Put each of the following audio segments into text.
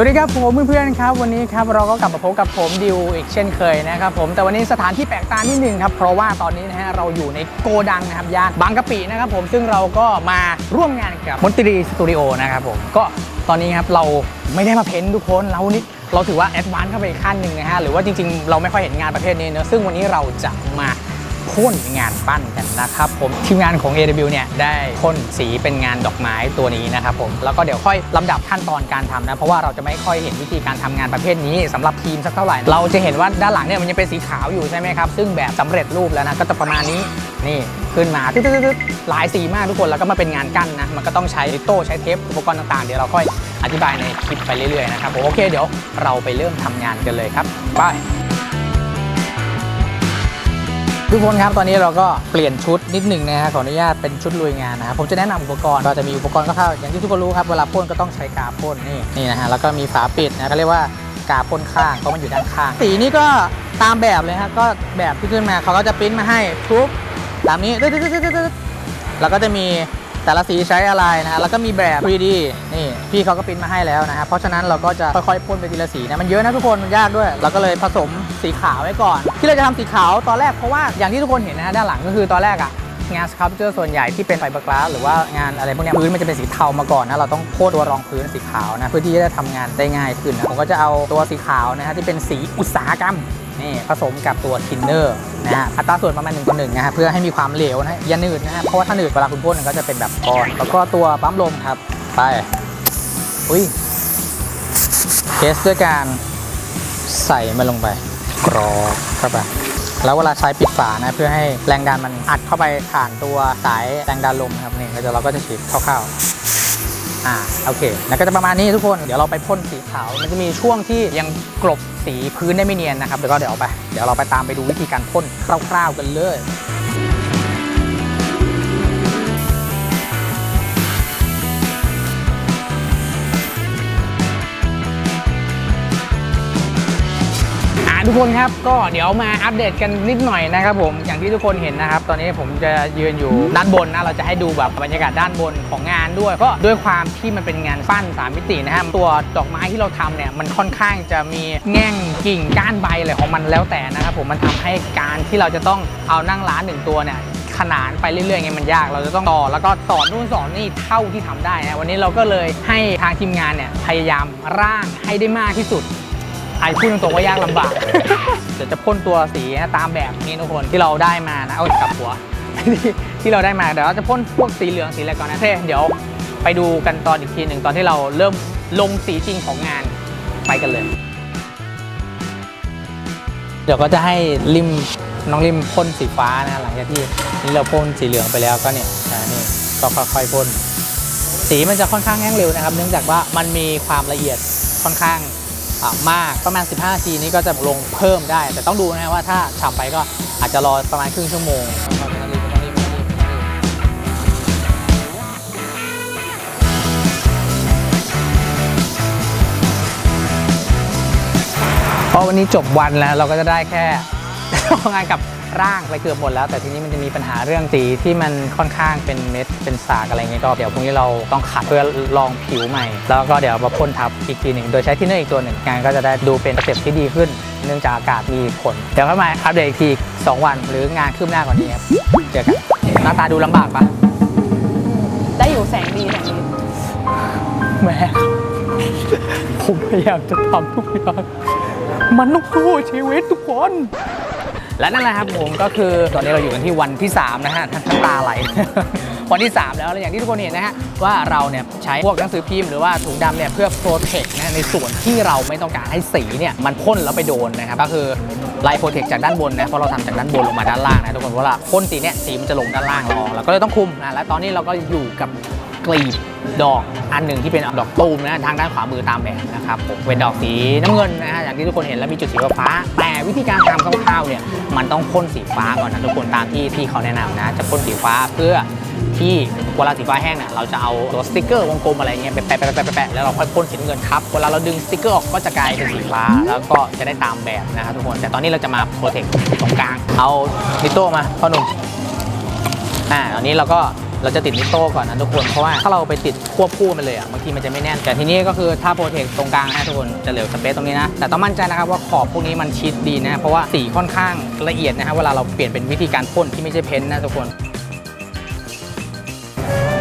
สวัสดีครับผมเพื่อนๆครับวันนี้ครับเราก็กลับมาพบกับผมดิวอีกเช่นเคยนะครับผมแต่วันนี้สถานที่แปลกตานิดหนึ่งครับเพราะว่าตอนนี้นะฮะเราอยู่ในโกดังนะครับย่านบางกะปินะครับผมซึ่งเราก็มาร่วมงานกับมนตรีสตูดิโอนะครับผมก็ตอนนี้ครับเราไม่ได้มาเพ้นท์ทุกคนเรานี่เราถือว่าแอดวานซ์เข้าไปอีกขั้นหนึ่งนะฮะหรือว่าจริงๆ เราไม่ค่อยเห็นงานประเภทนี้เนอะซึ่งวันนี้เราจะมา พ่นงานปั้นกันนะครับผมทีมงานของ AW เนี่ยได้พ่นสีเป็นงานดอกไม้ตัวนี้นะครับผมแล้วก็เดี๋ยวค่อยลำดับขั้นตอนการทำนะเพราะว่าเราจะไม่ค่อยเห็นวิธีการทำงานประเภทนี้สำหรับทีมสักเท่าไหร่ เราจะเห็นว่าด้านหลังเนี่ยมันยังเป็นสีขาวอยู่ใช่ไหมครับซึ่งแบบสำเร็จรูปแล้วนะก็จะประมาณนี้นี่ขึ้นมาตึ๊ดๆๆหลายสีมากทุกคนแล้วก็มาเป็นงานกั้นนะมันก็ต้องใช้ลิโต้ใช้เทปอุปกรณ์ต่างๆ เดี๋ยวเราค่อยอธิบายในคลิปไปเรื่อยๆนะครับผมโอเคเดี๋ยวเราไปเริ่มทำงานกันเลยครับไป ทุกคนครับตอนนี้เราก็เปลี่ยนชุดนิดหนึ่งนะฮะขออนุญาตเป็นชุดลุยงานนะครับผมจะแนะนำอุปกรณ์ก็จะมีอุปกรณ์ก็เท่าอย่างที่ทุกคนรู้ครับเวลาพ่นก็ต้องใช้กาพ่นนี่นี่นะฮะแล้วก็มีฝาปิดนะก็เรียกว่ากาพ่นข้างเพราะมันอยู่ด้านข้างสีนี้ก็ตามแบบเลยฮะก็แบบที่ขึ้นมาเขาก็จะปริ้นมาให้ทุกตามนี้ตึ๊ดๆแล้วก็จะมีแต่ละสีใช้อะไรนะฮะแล้วก็มีแบบ 3D นี่พี่เขาก็ปริ้นมาให้แล้วนะฮะเพราะฉะนั้นเราก็จะค่อยๆพ่นไปทีละสีนะมันเยอะนะทุกคนมันยากด้วย เราก็เลยผสม สีขาวไว้ก่อน ที่เราจะทำสีขาวตอนแรกเพราะว่าอย่างที่ทุกคนเห็นนะฮะด้านหลังก็คือตอนแรกอะงานสครับเจอส่วนใหญ่ที่เป็นไฟเบอร์กลาสหรือว่างานอะไรพวกนี้พื้นมันจะเป็นสีเทามาก่อนนะเราต้องโพดตัวรองพื้นสีขาวนะเพื่อที่จะได้ทำงานได้ง่ายขึ้นนะผมก็จะเอาตัวสีขาวนะฮะที่เป็นสีอุตสาหกรรมนี่ผสมกับตัวทินเนอร์นะฮะอัตราส่วนประมาณหนึ่งต่อหนึ่งนะฮะเพื่อให้มีความเหลวนะฮะอย่าหนืดนะฮะเพราะว่าถ้าหนืดเวลาคุณพ่นมันก็จะเป็นแบบก้อนแล้วก็ตัวปั๊มลมครับไปอุ้ยเทสด้วยการใส่มันลงไป กรอกเข้าไปแล้วเวลาใช้ปิดฝานะเพื่อให้แรงดันมันอัดเข้าไปผ่านตัวสายแรงดันลมครับนี่ก็จะเราก็จะฉีดคร่าวๆอ่าโอเคแล้วก็จะประมาณนี้ทุกคนเดี๋ยวเราไปพ่นสีขาว มันจะมีช่วงที่ยังกลบสีพื้นได้ไม่เนียนนะครับเดี๋ยวก็เดี๋ยวไปเดี๋ยวเราไปตามไปดูวิธีการพ่นคร่าวๆกันเลย ทุกคนครับก็เดี๋ยวมาอัปเดตกันนิดหน่อยนะครับผมอย่างที่ทุกคนเห็นนะครับ ตอนนี้ผมจะยืนอยู่ด้านบนนะเราจะให้ดูแบบบรรยากาศด้านบนของงานด้วย ก็ด้วยความที่มันเป็นงานปั้นสามมิตินะฮะตัวดอกไม้ที่เราทำเนี่ยมันค่อนข้างจะมีแง่งกิ่งก้านใบอะไรของมันแล้วแต่นะครับผมมันทำให้การที่เราจะต้องเอานั่งร้านหนึ่งตัวเนี่ยขนานไปเรื่อยๆไงมันยาก เราจะต้องต่อแล้วก็สอนนู่นสอนนี่เท่าที่ทำได้นะวันนี้เราก็เลยให้ทางทีมงานเนี่ยพยายามร่างให้ได้มากที่สุด ไอ้พูดตรงๆว่ายากลำบาก เดี๋ยวจะพ่นตัวสีตามแบบนี้ทุกคนที่เราได้มานะ เอากลับหัว ที่เราได้มาเดี๋ยวเราจะพ่นพวกสีเหลืองสีอะไรก่อนนะเท่เดี๋ยวไปดูกันตอนอีกทีหนึ่งตอนที่เราเริ่มลงสีจริงของงานไปกันเลย เดี๋ยวก็จะให้ริมน้องริมพ่นสีฟ้านะหลังจากที่นี่เราพ่นสีเหลืองไปแล้วก็เนี่ยนะนี่ก็ค่อยๆพ่นสีมันจะค่อนข้างแห้งเร็วนะครับ เนื่องจากว่ามันมีความละเอียดค่อนข้าง มากประมาณ 15 ทีนี้ก็จะลงเพิ่มได้ แต่ต้องดูนะว่าถ้าฉ่ำไปก็อาจจะรอประมาณครึ่งชั่วโมงเพราะวันนี้จบวันแล้วเราก็จะได้แค่ทำงานกับ ร่างไปเกือบหมดแล้ว แต่ทีนี้มันจะมีปัญหาเรื่องสีที่มันค่อนข้างเป็นเม็ดเป็นสากอะไรเงี้ยก็เดี๋ยวพรุ่งนี้เราต้องขัดเพื่อลองผิวใหม่ แล้วก็เดี๋ยวมาพ่นทับอีกทีหนึ่งโดยใช้ที่เนอร์อีกตัวหนึ่งงานก็จะได้ดูเป็นสเต็ปที่ดีขึ้น เนื่องจากอากาศมีผลเดี๋ยวเข้ามาอัปเดตอีกทีสองวัน หรืองานคืบหน้ากว่านี้ครับเจอกันหน้าตาดูลำบากปะได้อยู่แสงดีแสงดีแม่ผมพยายามจะทำทุกอย่างมันต้องสู้ชีวิตทุกคน และนั่นแหละครับผมก็คือตอนนี้เราอยู่กันที่วันที่ 3 นะฮะทั้งตาไหล วันที่ 3 แล้วอย่างที่ทุกคนเห็นนะฮะว่าเราเนี่ยใช้พวกหนังสือพิมพ์หรือว่าถุงดำเนี่ยเพื่อโปรเทคนะในส่วนที่เราไม่ต้องการให้สีเนี่ยมันพ่นแล้วไปโดนนะครับก็คือไล่โปรเทคจากด้านบนนะเพราะเราทำจากด้านบนลงมาด้านล่างนะทุกคนเพราะว่าพ่นสีเนี่ยสีมันจะลงด้านล่างเราเราก็เลยต้องคุมนะและตอนนี้เราก็อยู่กับกลีบ ดอกอันหนึ่งที่เป็นดอกตูมนะทางด้านขวามือตามแบบนะครับผมเป็นดอกสีน้ำเงินนะฮะอย่างที่ทุกคนเห็นแล้วมีจุดสีฟ้า แต่วิธีการทำคร่าวๆเนี่ยมันต้องพ่นสีฟ้าก่อนนะทุกคนตามที่ที่เขาแนะนำนะจะพ่นสีฟ้าเพื่อที่เวลาสีฟ้าแห้งเนี่ยเราจะเอาตัวสติกเกอร์วงกลมอะไรเงี้ยไปแปะแปะแปะแปะแปะแล้วเราค่อยพ่นสีน้ำเงินทับเวลาเราดึงสติกเกอร์ออกก็จะกลายเป็นสีฟ้าแล้วก็จะได้ตามแบบนะครับทุกคนแต่ตอนนี้เราจะมาโปรเทคตรงกลาง เอานิโต้มาพ่อหนุ่มอ่าตอนนี้เราก็ เราจะติดนิโต้ก่อนนะทุกคน เพราะว่าถ้าเราไปติดควบคู่มันเลยอะบางทีมันจะไม่แน่น แต่ทีนี้ก็คือถ้าโปรเทคตรงกลางนะทุกคนจะเหลือสเปซตรงนี้นะ แต่ต้องมั่นใจนะครับว่าขอบพวกนี้มันชิดดีนะ เพราะว่าสีค่อนข้างละเอียดนะฮะเวลาเราเปลี่ยนเป็นวิธีการพ่นที่ไม่ใช่เพ้นท์นะทุกคน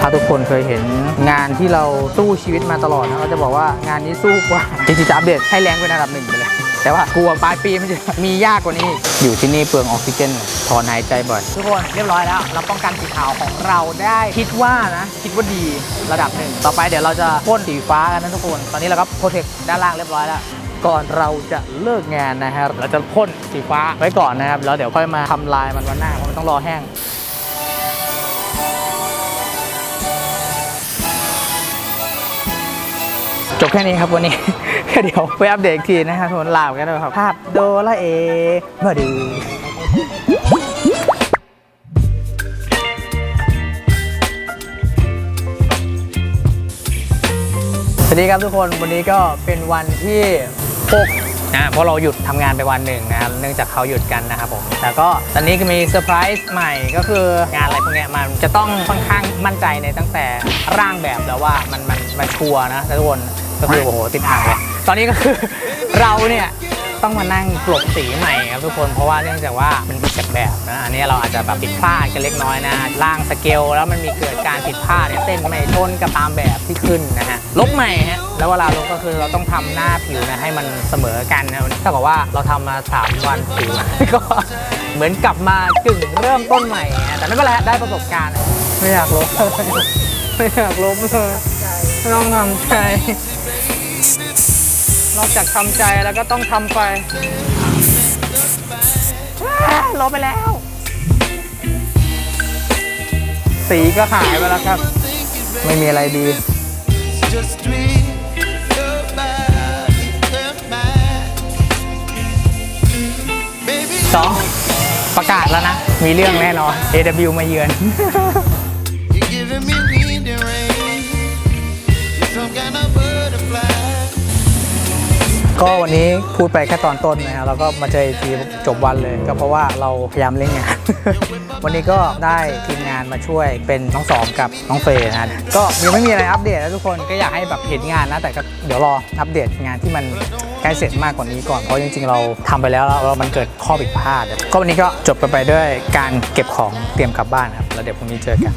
ถ้าทุกคนเคยเห็นงานที่เราสู้ชีวิตมาตลอดนะเราจะบอกว่างานนี้สู้กว่าจริงๆจะอัปเดตให้แรงเป็นอันดับหนึ่งไปเลย แต่ว่ากลัวปลายปีมันจะมียากกว่านี้ อยู่ที่นี่เปลืองออกซิเจนถอนหายใจบ่อย ทุกคนเรียบร้อยแล้ว เราป้องกันสีขาวของเราได้คิดว่านะคิดว่าดีระดับหนึ่ง ต่อไปเดี๋ยวเราจะพ่นสีฟ้ากันนะทุกคน ตอนนี้เราก็โปรเทคด้านล่างเรียบร้อยแล้วก่อนเราจะเลิกงานนะครับ เราจะพ่นสีฟ้าไว้ก่อนนะครับ แล้วเดี๋ยวค่อยมาทำลายมันวันหน้าเพราะมันต้องรอแห้ง จบแค่นี้ครับวันนี้ เดี๋ยวไปอัปเดตอีกทีนะครับทุกคนลาไปกันด้วยครับ ภาพโดราเอมาดูสวัสดีครับทุกคนวันนี้ก็เป็นวันที่6นะเพราะเราหยุดทำงานไปวันหนึ่งนะครับเนื่องจากเขาหยุดกันนะครับผมแต่ก็ตอนนี้ก็มีเซอร์ไพรส์ใหม่ก็คืองานอะไรพวกเนี้ยมันจะต้องค่อนข้างมั่นใจในตั้งแต่ร่างแบบแล้วว่ามันมันมันชัวร์นะทุกคน ก็คือโอ้โหติดอ่างเลยตอนนี้ก็คือเราเนี่ยต้องมานั่งกลบสีใหม่ครับทุกคนเพราะว่าเนื่องจากว่ามันผิดจากแบบนะอันนี้เราอาจจะแบบผิดพลาดกันเล็กน้อยนะร่างสเกลแล้วมันมีเกิดการผิดพลาดเนี่ยเส้นไม่ชนกับตามแบบที่ขึ้นนะฮะลบใหม่ฮะแล้วเวลาลบก็คือเราต้องทำหน้าผิวนะให้มันเสมอกันนะถ้ากับว่าเราทำมาสามวันผิวก็เหมือนกลับมากึ่งเริ่มต้นใหม่แต่ไม่เป็นไรได้ประสบการณ์ไม่อยากลบไม่อยากลบเลย ต้องทำใจ นอกจากทำใจแล้วก็ต้องทำไปว้าลบไปแล้ว สีก็หายไปแล้วครับ ไม่มีอะไรดีสองประกาศแล้วนะ มีเรื่องแน่นอน AW มาเยือน ก็วันนี้พูดไปแค่ตอนต้นนะครับแล้วก็มาเจอทีจบวันเลยก็เพราะว่าเราพยายามเล่นงาน วันนี้ก็ได้ทีมงานมาช่วยเป็นน้องสองกับน้องเฟย์นะก็ยังไม่มีอะไรอัปเดตนะทุกคนก็อยากให้แบบเห็นงานนะแต่ก็เดี๋ยวรออัปเดตงานที่มันใกล้เสร็จมากกว่านี้ก่อนเพราะจริง ๆ เราทำไปแล้วแล้วมันเกิดข้อผิดพลาด ก็วันนี้ก็จบไปด้วยการเก็บของเตรียมกลับบ้านครับแล้วเดี๋ยวพรุ่งนี้เจอกัน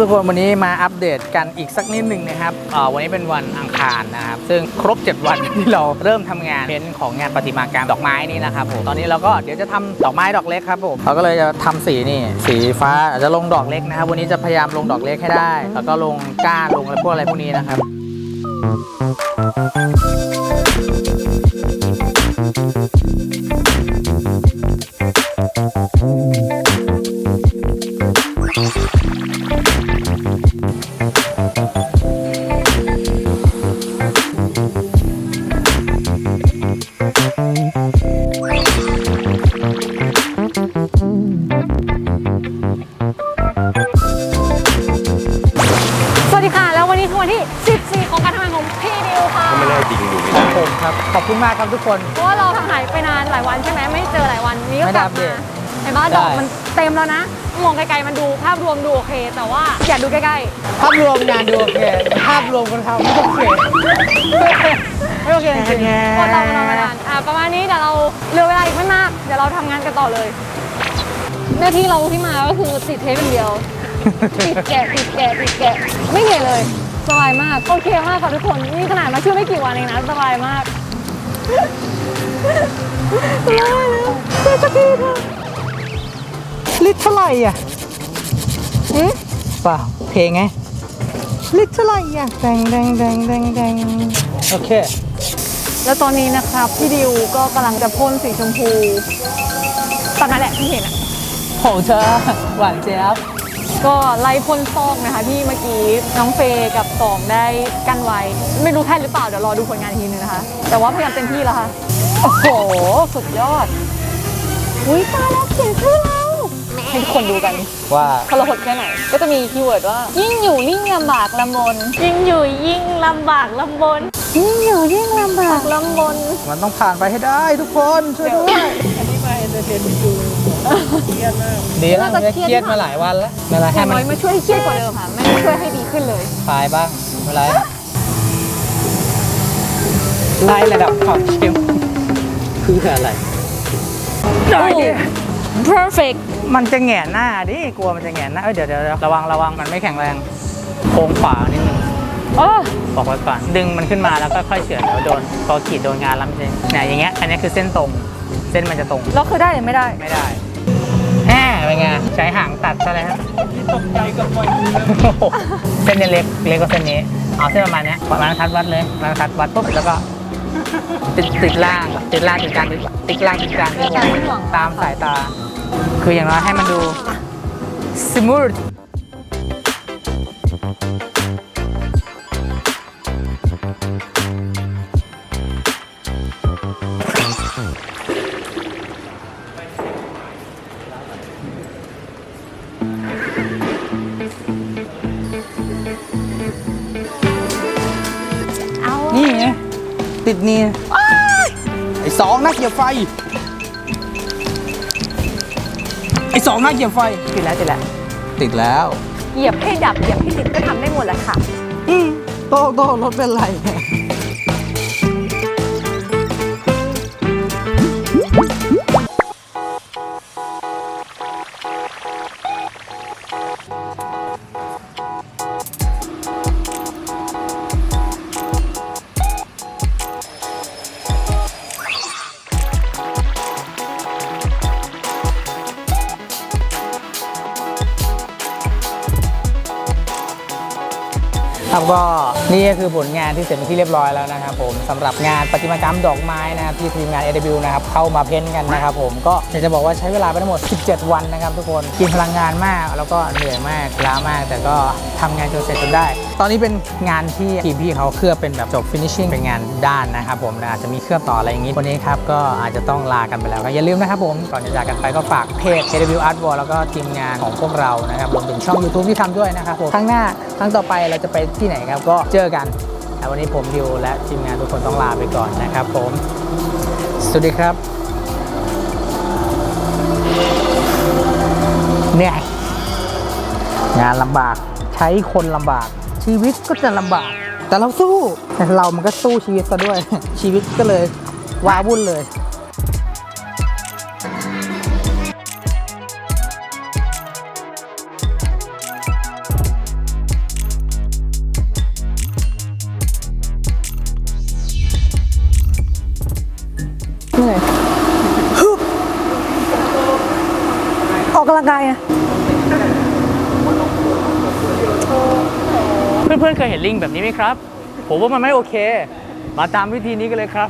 ทุกคนวันนี้มาอัปเดตกันอีกสักนิดหนึ่งนะครับวันนี้เป็นวันอังคารนะครับ ซึ่งครบ 7 วันที่เราเริ่มทำงานเป็นของงานประติมากรรมดอกไม้นี่นะครับผมตอนนี้เราก็เดี๋ยวจะทำดอกไม้ดอกเล็กครับผมเราก็เลยจะทำสีนี่สีฟ้าอาจจะลงดอกเล็กนะครับ วันนี้จะพยายามลงดอกเล็กให้ได้ แล้วก็ลงก้านลงอะไรพวกอะไรพวกนี้นะครับส คุณมากครับทุกคน เพราะว่าเราทำหายไปนานหลายวันใช่ไหมไม่เจอหลายวันนี้ก็ไม่กได้ลัอับปเดมาตเห็นป่ะได้ดอกมันเต็มแล้วนะมองไกลๆมันดูภาพรวมดูโอเค แต่ว่าอยากดูใกล้ภาพรวมงานดูโอเคภาพรวมคนทำไม่โอเคๆไม่โอเคจริงแง่ๆคนเรามันนอนมานานอะประมาณนี้เดี๋ยวเราเหลือเวลาอีกไม่มากเดี๋ยวเราทำงานกันต่อเลยหน้าที่เราที่มาก็คือติดเทปอย่างเดียว ติดแกะติดแกะติดแกะไม่เหนื่อยเลยสบายมากโอเคมากค่ะทุกคนนี่ขนาดมาช่วยไม่กี่วันเองนะสบายมากสบายแล้ว เจสกีเถอะลิตรเท่าไหร่อะหืมเปล่าเพลงไงลิตรเท่าไหร่อะแดงแดงแดงแดงแดงโอเค แล้วตอนนี้นะครับพี่ดิวก็กำลังจะพ่นสีชมพูตอนนั้นแหละที่เห็นอะของเธอหวานเจี๊ยบ ก็ไล่พ่นซอกนะคะที่เมื่อกี้น้องเฟย์กับสองได้กันไว้ ไม่รู้แค่หรือเปล่าเดี๋ยวรอดูผลงานอีกทีนึงนะคะ แต่ว่าพยายามเต็มที่แล้วค่ะ โอ้โห สุดยอด อุ้ยตายแล้วเขียนชื่อเราให้ทุกคนดูกันว่าพลหดแค่ไหน ก็จะมีคีย์เวิร์ดว่า ยิ่งอยู่ยิ่งลำบากลำบนยิ่งอยู่ยิ่งลำบากลำบนยิ่งอยู่ยิ่งลำบากลำบนมันต้องผ่านไปให้ได้ทุกคนช่วยด้วยอธิบายเลยดีแล้วมันจะเครียดมาหลายวันแล้วไม่เป็นไรอให้ย่างมันน้อยมาช่วยให้เครียดกว่าเดิมค่ะไม่ได้ช่วยให้ดีขึ้นเลย คลายบ้างไม่เป็นไรไล่ระดับความเค็มคืออะไร perfect มันจะแหงนหน้าดิกลัวมันจะแหงนหน้าเอ้ยเดี๋ยวเดี๋ยวเดี๋ยวระวังระวังมันไม่แข็งแรงโค้งขวานิดนึงโอ้บอกไว้ก่อนดึงมันขึ้นมาแล้วก็ค่อยเฉือนเดี๋ยวโดนพอขีดโดนงานแล้วมันจะเนี่ยอย่างเงี้ยอันนี้คือเส้นตรง เส้นมันจะตรง เราคือได้หรือไม่ได้ ไม่ได้แห่ เป็นไงใช้หางตัดซะแล้วที่ตกใจกับปล่อยเส้นเนี่ยเล็กเล็กกว่าเส้นนี้เอาเส้นประมาณเนี้ยประมาณทัดวัดเลยประมาณทัดวัดปุ๊บแล้วก็ติดติดล่างติดล่างติดกลางติดติดล่างติดกลางติดการที่หวังตามสายตา คืออย่างน้อยให้มันดู smooth ติดนี่ไอ้สองนักเหยียบไฟ ไอ้สองนักเหยียบไฟ ติดแล้วติดแล้วติดแล้ว เหยียบให้ดับเหยียบให้ติดก็ทำได้หมดแหละค่ะอืมโตโตรถเป็นไร ครับก็นี่ก็คือผลงานที่เสร็จเป็นที่เรียบร้อยแล้วนะครับผมสำหรับงานประติมากรรมดอกไม้นะครับที่ทีมงาน AW นะครับเข้ามาเพ้นกันนะครับผมก็อยากจะบอกว่าใช้เวลาไปทั้งหมด 17 วันนะครับทุกคนกินพลังงานมาก แล้วก็เหนื่อยมากล้ามาก แต่ก็ทำงานจนเสร็จจนได้ ตอนนี้เป็นงานที่ทีมพี่เขาเคลือบเป็นแบบจบ finishing เป็นงานด้านนะครับผมอาจจะมีเคลือบต่ออะไรอย่างนี้วันนี้ครับก็อาจจะต้องลากันไปแล้วก็อย่าลืมนะครับผมก่อนจะจากกันไปก็ฝากเพจ AW Art Wall แล้วก็ทีมงานของพวกเรานะครับรวมถึงช่อง YouTube ที่ทำด้วยนะครับผมครั้งหน้าครั้งต่อไปเราจะไปที่ไหนครับก็เจอกันแต่วันนี้ผมดิวและทีมงานทุกคนต้องลาไปก่อนนะครับผมสวัสดีครับเหนื่อยงานลำบากใช้คนลำบาก ชีวิตก็จะลำบาก แต่เราสู้แต่เรามันก็สู้ชีวิตซะด้วย ชีวิตก็เลยว้าวุ่นเลยเหนื่อยออกกำลังกายไง เพื่อนๆเคยเห็นลิงแบบนี้ไหมครับ ผมว่ามันไม่โอเค มาตามวิธีนี้กันเลยครับ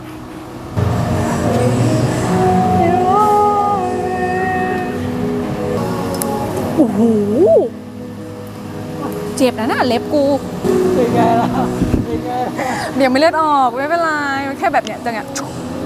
โอ้โหเจ็บนะน่ะเล็บกูเป็นไงล่ะเป็นไงเดี๋ยวไม่เลือดออกไม่เป็นไรแค่แบบเนี้ยจังเนี้ย